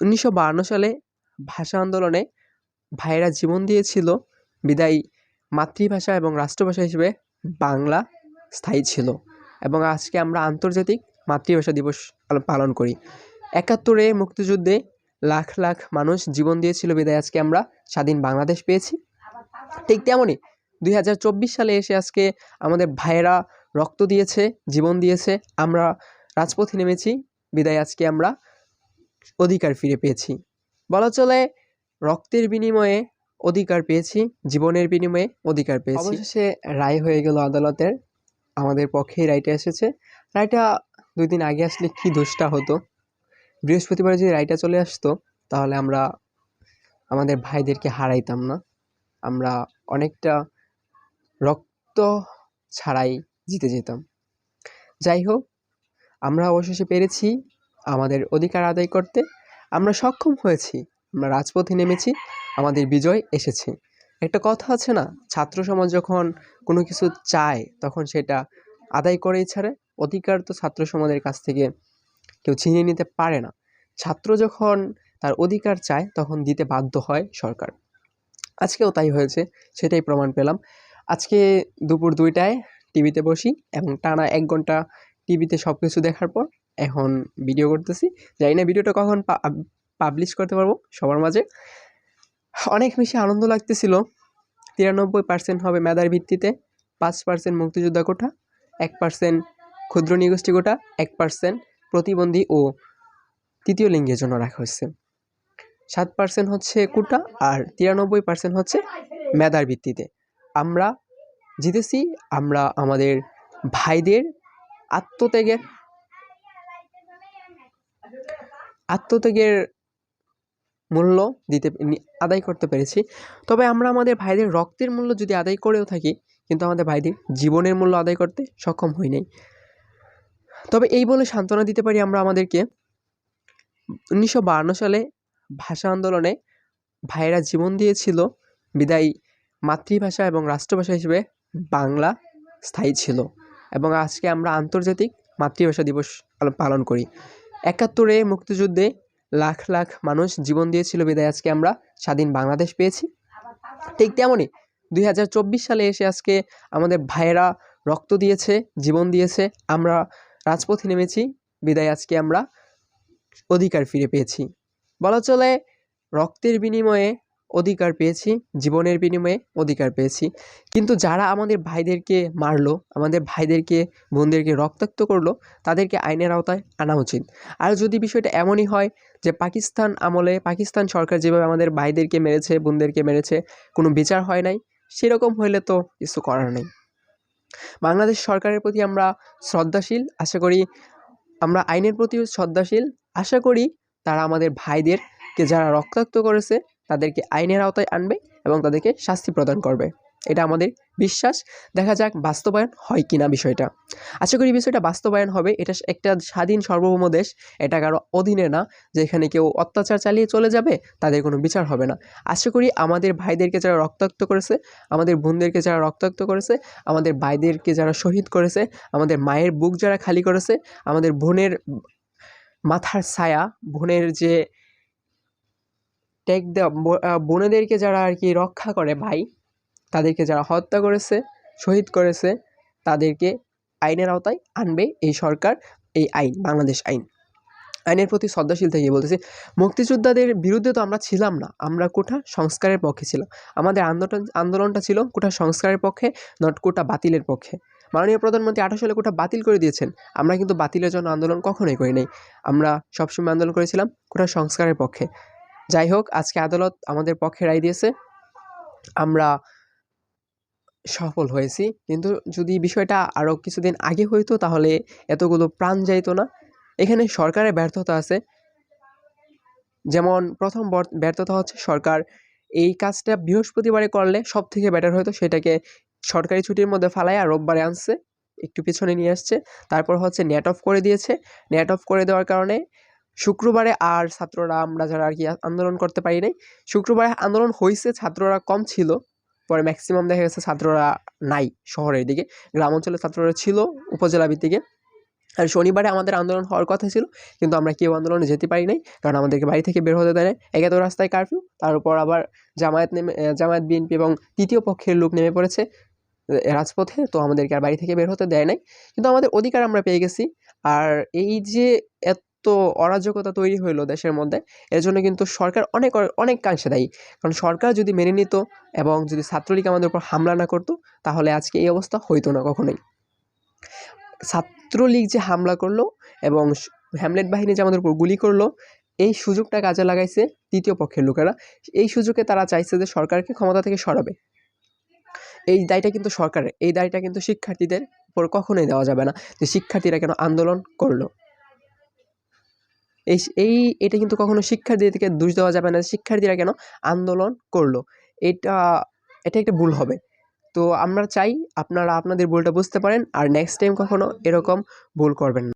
উনিশশো বাহান্ন সালে ভাষা আন্দোলনে ভাইয়েরা জীবন দিয়েছিল। বিদায়ী মাতৃভাষা এবং রাষ্ট্রভাষা হিসেবে বাংলা স্থায়ী ছিল এবং আজকে আমরা আন্তর্জাতিক মাতৃভাষা দিবস পালন করি। একাত্তরে মুক্তিযুদ্ধে লাখ লাখ মানুষ জীবন দিয়েছিল। বিদায় আজকে আমরা স্বাধীন বাংলাদেশ পেয়েছি। ঠিক তেমনই দুই হাজার চব্বিশ সালে এসে আজকে আমাদের ভাইয়েরা রক্ত দিয়েছে, জীবন দিয়েছে। আমরা রাজপথে নেমেছি। বিদায় আজকে আমরা অধিকার ফিরে পেয়েছি। বলা চলে, রক্তের বিনিময়ে অধিকার পেয়েছি, জীবনের বিনিময়ে অধিকার পেয়েছি। অবশেষে রায় হয়ে গেল আদালতের। আমাদের পক্ষেই রায়টা এসেছে। রায়টা দুই দিন আগে আসলে কি দোষটা হতো? বৃহস্পতিবার যদি রায়টা চলে আসতো, তাহলে আমরা আমাদের ভাইদেরকে হারাইতাম না। আমরা অনেকটা রক্ত ছাড়াই জিতে যেতাম। যাই হোক, আমরা অবশেষে পেরেছি। আমাদের অধিকার আদায় করতে আমরা সক্ষম হয়েছি, আমরা রাজপথে নেমেছি, আমাদের বিজয় এসেছে। একটা কথা আছে না, ছাত্র সমাজ যখন কোনো কিছু চায়, তখন সেটা আদায় করেই ছাড়ে অধিকার তো ছাত্র সমাজের কাছ থেকে কেউ ছিনিয়ে নিতে পারে না। ছাত্র যখন তার অধিকার চায়, তখন দিতে বাধ্য হয় সরকার। আজকেও তাই হয়েছে, সেটাই প্রমাণ পেলাম। আজকে দুপুর দুইটায় টিভিতে বসি এবং টানা এক ঘণ্টা টিভিতে সব কিছু দেখার পর এখন ভিডিও করতেছি। জানি না ভিডিওটা কখন পাবলিশ করতে পারব সবার মাঝে। অনেক বেশি আনন্দ লাগতেছিল। তিরানব্বই পার্সেন্ট হবে মেধার ভিত্তিতে, পাঁচ পার্সেন্ট মুক্তিযোদ্ধা কোটা এক পার্সেন্ট ক্ষুদ্র নিগোষ্ঠী কোটা এক পার্সেন্ট প্রতিবন্ধী ও তৃতীয় লিঙ্গের জন্য রাখা হয়েছে। সাত পার্সেন্ট হচ্ছে কোটা আর তিরানব্বই পার্সেন্ট হচ্ছে মেধার ভিত্তিতে। আমরা জিতেছি, আমরা আমাদের ভাইদের আত্মত্যাগের আত্মত্যাগের মূল্য দিতে আদায় করতে পেরেছি। তবে আমরা আমাদের ভাইদের রক্তের মূল্য যদি আদায় করেও থাকি, কিন্তু আমাদের ভাইদের জীবনের মূল্য আদায় করতে সক্ষম হই নাই। তবে এই বলে সান্ত্বনা দিতে পারি আমরা আমাদেরকে। উনিশশো সালে ভাষা আন্দোলনে ভাইয়েরা জীবন দিয়েছিল। বিদায়ী মাতৃভাষা এবং রাষ্ট্রভাষা হিসেবে বাংলা স্থায়ী ছিল। এবং আজকে আমরা আন্তর্জাতিক মাতৃভাষা দিবস পালন করি। একাত্তরে মুক্তিযুদ্ধে লাখ লাখ মানুষ জীবন দিয়েছিল বিদায়। আজকে আমরা স্বাধীন বাংলাদেশ পেয়েছি। ঠিক তেমনই দুই হাজার চব্বিশ সালে এসে আজকে আমাদের ভাইয়েরা রক্ত দিয়েছে, জীবন দিয়েছে। আমরা রাজপথে নেমেছি, বিদায় আজকে আমরা অধিকার ফিরে পেয়েছি। বলা চলে, রক্তের বিনিময়ে অধিকার পেয়েছি, জীবনের বিনিময়ে অধিকার পেয়েছি। কিন্তু যারা আমাদের ভাইদেরকে মারলো, আমাদের ভাইদেরকে, বোনদেরকে রক্তাক্ত করল, তাদেরকে আইনের আওতায় আনা উচিত। আর যদি বিষয়টা এমনই হয় যে পাকিস্তান আমলে, পাকিস্তান সরকার যেভাবে আমাদের ভাইদেরকে মেরেছে, বোনদেরকে মেরেছে, কোনো বিচার হয় নাই, সেরকম হইলে তো কিছু করার নেই। বাংলাদেশ সরকারের প্রতি আমরা শ্রদ্ধাশীল, আশা করি আমরা আইনের প্রতিও শ্রদ্ধাশীল, আশা করি তারা আমাদের ভাইদেরকে যারা রক্তাক্ত করেছে তাদেরকে আইনের আওতায় আনবে এবং তাদেরকে শাস্তি প্রদান করবে। এটা আমাদের বিশ্বাস। দেখা যাক বাস্তবায়ন হয় কিনা বিষয়টা। আশা করি বিষয়টা বাস্তবায়ন হবে। এটা একটা স্বাধীন সার্বভৌম দেশ। এটা কারও অধীনে না। যেখানে কেউ অত্যাচার চালিয়ে চলে যাবে, তাদের কোনো বিচার হবে না। আশা করি আমাদের ভাইদেরকে যারা রক্তাক্ত করেছে, আমাদের বোনদেরকে যারা রক্তাক্ত করেছে, আমাদের ভাইদেরকে যারা শহীদ করেছে, আমাদের মায়ের বুক যারা খালি করেছে, আমাদের বোনের মাথার ছায়া, বোনের যে টেক বোনেদেরকে যারা আর কি রক্ষা করে, ভাই, তাদেরকে যারা হত্যা করেছে, শহীদ করেছে, তাদেরকে আইনের আওতায় আনবে এই সরকার, এই আইন, বাংলাদেশ আইন। আইনের প্রতি শ্রদ্ধাশীল থেকে বলতেছি, মুক্তিযোদ্ধাদের বিরুদ্ধে তো আমরা ছিলাম না, আমরা কোঠা সংস্কারের পক্ষে ছিলাম। আমাদের আন্দোলন আন্দোলনটা ছিল কোঠা সংস্কারের পক্ষে নট কোটা বাতিলের পক্ষে। মাননীয় প্রধানমন্ত্রী আঠাশ সালে কোটা বাতিল করে দিয়েছেন, আমরা কিন্তু বাতিলের জন্য আন্দোলন কখনোই করি নাই। আমরা সবসময় আন্দোলন করেছিলাম কোটা সংস্কারের পক্ষে। যাই হোক আজকে আদালত আমাদের পক্ষে রায় দিয়েছে। আমরা সফল হয়েছি। কিন্তু যদি বিষয়টা আরও কিছুদিন আগে হইতো, তাহলে এতগুলো প্রাণ যাইতো না। এখানে সরকারের ব্যর্থতা আছে। যেমন প্রথম ব্যর্থতা হচ্ছে সরকার এই কাজটা বৃহস্পতিবারে করলে সব থেকে বেটার হয়তো সেটাকে সরকারি ছুটির মধ্যে ফালায় আর রোববারে আনছে, একটু পিছনে নিয়ে আসছে। তারপর হচ্ছে নেট অফ করে দিয়েছে। নেট অফ করে দেওয়ার কারণে শুক্রবারে আর ছাত্ররা আমরা যারা আর কি আন্দোলন করতে পারি নাই, শুক্রবারে আন্দোলন হয়েছে ছাত্ররা কম ছিল, পরে ম্যাক্সিমাম দেখা গেছে ছাত্ররা নাই শহরের দিকে গ্রাম অঞ্চলে ছাত্ররা ছিল উপজেলা ভিত্তিকে। আর শনিবারে আমাদের আন্দোলন হওয়ার কথা ছিল, কিন্তু আমরা কেউ আন্দোলনে যেতে পারি নাই, কারণ আমাদেরকে বাড়ি থেকে বের হতে দেয় নাই। একে তো রাস্তায় কারফিউ তার উপর আবার জামায়াত নেমে জামায়াত বিএনপি এবং তৃতীয় পক্ষের লোক নেমে পড়েছে রাজপথে, তো আমাদেরকে আর বাড়ি থেকে বের হতে দেয় নাই। কিন্তু আমাদের অধিকার আমরা পেয়ে গেছি। আর এই যে এত অরাজকতা তৈরি হইল দেশের মধ্যে এর জন্য কিন্তু সরকার অনেক অনেকাংশে দায়ী। কারণ সরকার যদি মেনে নিত এবং যদি ছাত্রলীগ আমাদের উপর হামলা না করতো, তাহলে আজকে এই অবস্থা হইতো না কখনোই। ছাত্রলীগ যে হামলা করল এবং হ্যামলেট বাহিনী যে আমাদের উপর গুলি করল, এই সুযোগটা কাজে লাগাইছে তৃতীয় পক্ষের লোকেরা। এই সুযোগে তারা চাইছে যে সরকারকে ক্ষমতা থেকে সরাবে। এই দায়টা কিন্তু সরকারের, এই দায়টা কিন্তু শিক্ষার্থীদের উপর কখনোই দেওয়া যাবে না যে শিক্ষার্থীরা কেন আন্দোলন করল। এই এই, এটা কিন্তু কখনো শিক্ষার্থীদেরকে দোষ দেওয়া যাবে না শিক্ষার্থীরা কেন আন্দোলন করল। এটা এটা একটা ভুল হবে। তো আমরা চাই আপনারা আপনাদের ভুলটা বুঝতে পারেন আর নেক্সট টাইম কখনো এরকম ভুল করবেন না।